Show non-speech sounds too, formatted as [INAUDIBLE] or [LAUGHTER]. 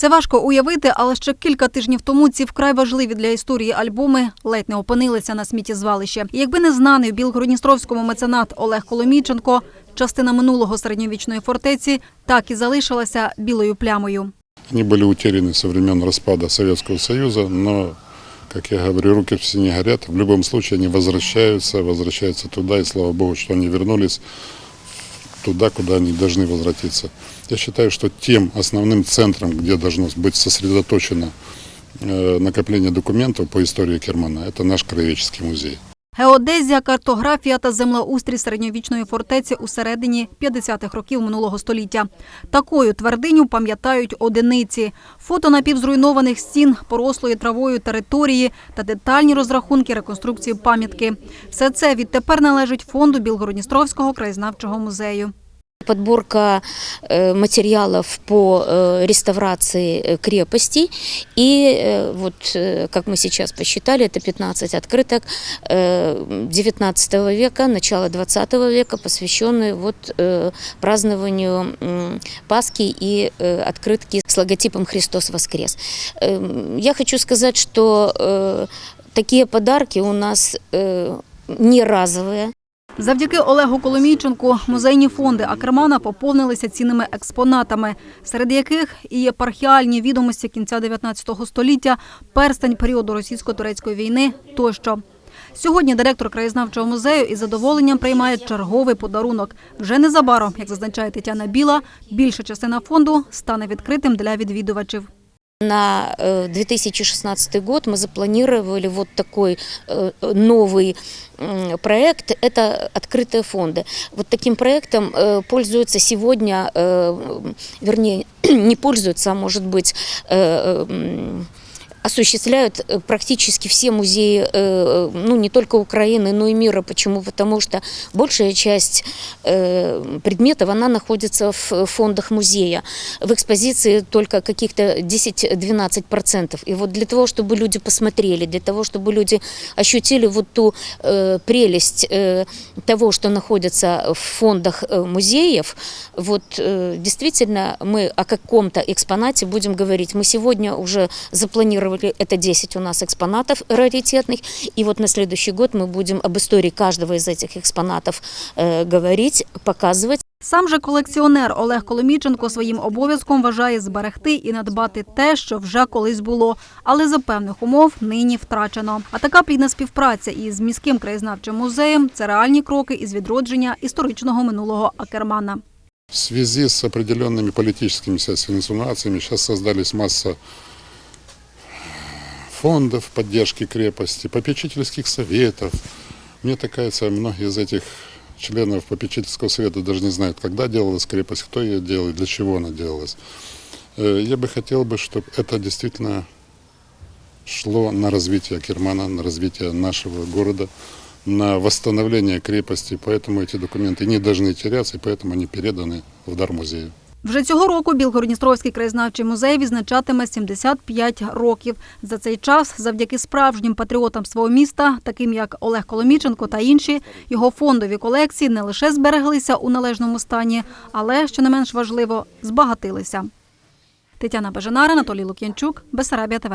Це важко уявити, але ще кілька тижнів тому ці вкрай важливі для історії альбоми ледь не опинилися на сміттєзвалищі. І Якби не знаний в Білгородністровському меценат Олег Коломійченко, частина минулого середньовічної фортеці так і залишилася білою плямою. Они были утеряны со времен распада Советского Союза, но, как я говорю, руки все не горят. В любом случае они возвращаются, возвращаются туда, и слава Богу, что они вернулись туда, куда они должны возвратиться. Я считаю, что тем основным центром, где должно быть сосредоточено э, накопление документов по истории Кермана, это наш краеведческий музей. Геодезія, картографія та землеустрій середньовічної фортеці у середині 50-х років минулого століття. Такою твердиню пам'ятають одиниці. Фото напівзруйнованих стін, порослої травою території та детальні розрахунки реконструкції пам'ятки. Все це відтепер належить фонду Білгородністровського краєзнавчого музею. подборка э, материалов по э, реставрации э, крепостей. И э, вот, э, как мы сейчас посчитали, это 15 открыток э, 19 века, начала 20 века, посвященные вот э, празднованию м, Пасхи и э, открытки с логотипом «Христос воскрес». Эм, Я хочу сказать, что э, такие подарки у нас э, не разовые. Завдяки Олегу Коломійченку музейні фонди Акермана поповнилися цінними експонатами, серед яких і єпархіальні відомості кінця 19 століття, перстень періоду російсько-турецької війни тощо. Сьогодні директор краєзнавчого музею із задоволенням приймає черговий подарунок. Вже незабаром, як зазначає Тетяна Біла, більша частина фонду стане відкритим для відвідувачів. На э, 2016 год мы запланировали вот такой э, новый м, проект. Это открытые фонды. Вот таким проектом э, пользуются сегодня, э, вернее, [CLEARS THROAT] не пользуются, а может быть, э, м, осуществляют э, практически все музеи, э, ну не только Украины, но и мира. Почему? Потому что большая часть э, предметов, она находится в фондах музея. В экспозиции только каких-то 10-12%. И вот для того, чтобы люди посмотрели, для того, чтобы люди ощутили вот ту прелесть того, что находится в фондах музеев, вот действительно мы о каком-то экспонате будем говорить. Мы сегодня уже запланировали, это 10 у нас экспонатов раритетных, и вот на следующий год мы будем об истории каждого из этих экспонатов э, говорить, показывать. Сам же колекціонер Олег Коломійченко своїм обов'язком вважає зберегти і надбати те, що вже колись було, але за певних умов нині втрачено. А така плідна співпраця із міським краєзнавчим музеєм це реальні кроки із відродження історичного минулого Акермана. В связи с определенными политическими сейчас инсинуациями сейчас создались масса Фондов поддержки крепости, попечительских советов. Мне так кажется, многие из этих членов попечительского совета даже не знают, когда делалась крепость, кто ее делал, для чего она делалась. Э, Я бы хотел бы, чтобы это действительно шло на развитие Кермана, на развитие нашего города, на восстановление крепости. Поэтому эти документы не должны теряться, и поэтому они переданы в дар музею. Вже цього року Білгородністровський краєзнавчий музей відзначатиме 75 років. За цей час, завдяки справжнім патріотам свого міста, таким як Олег Коломіченко та інші, його фондові колекції не лише збереглися у належному стані, але, що не менш важливо, збагатилися. Тетяна Бажанара, Анатолій Лук'янчук, Бесарабія ТВ.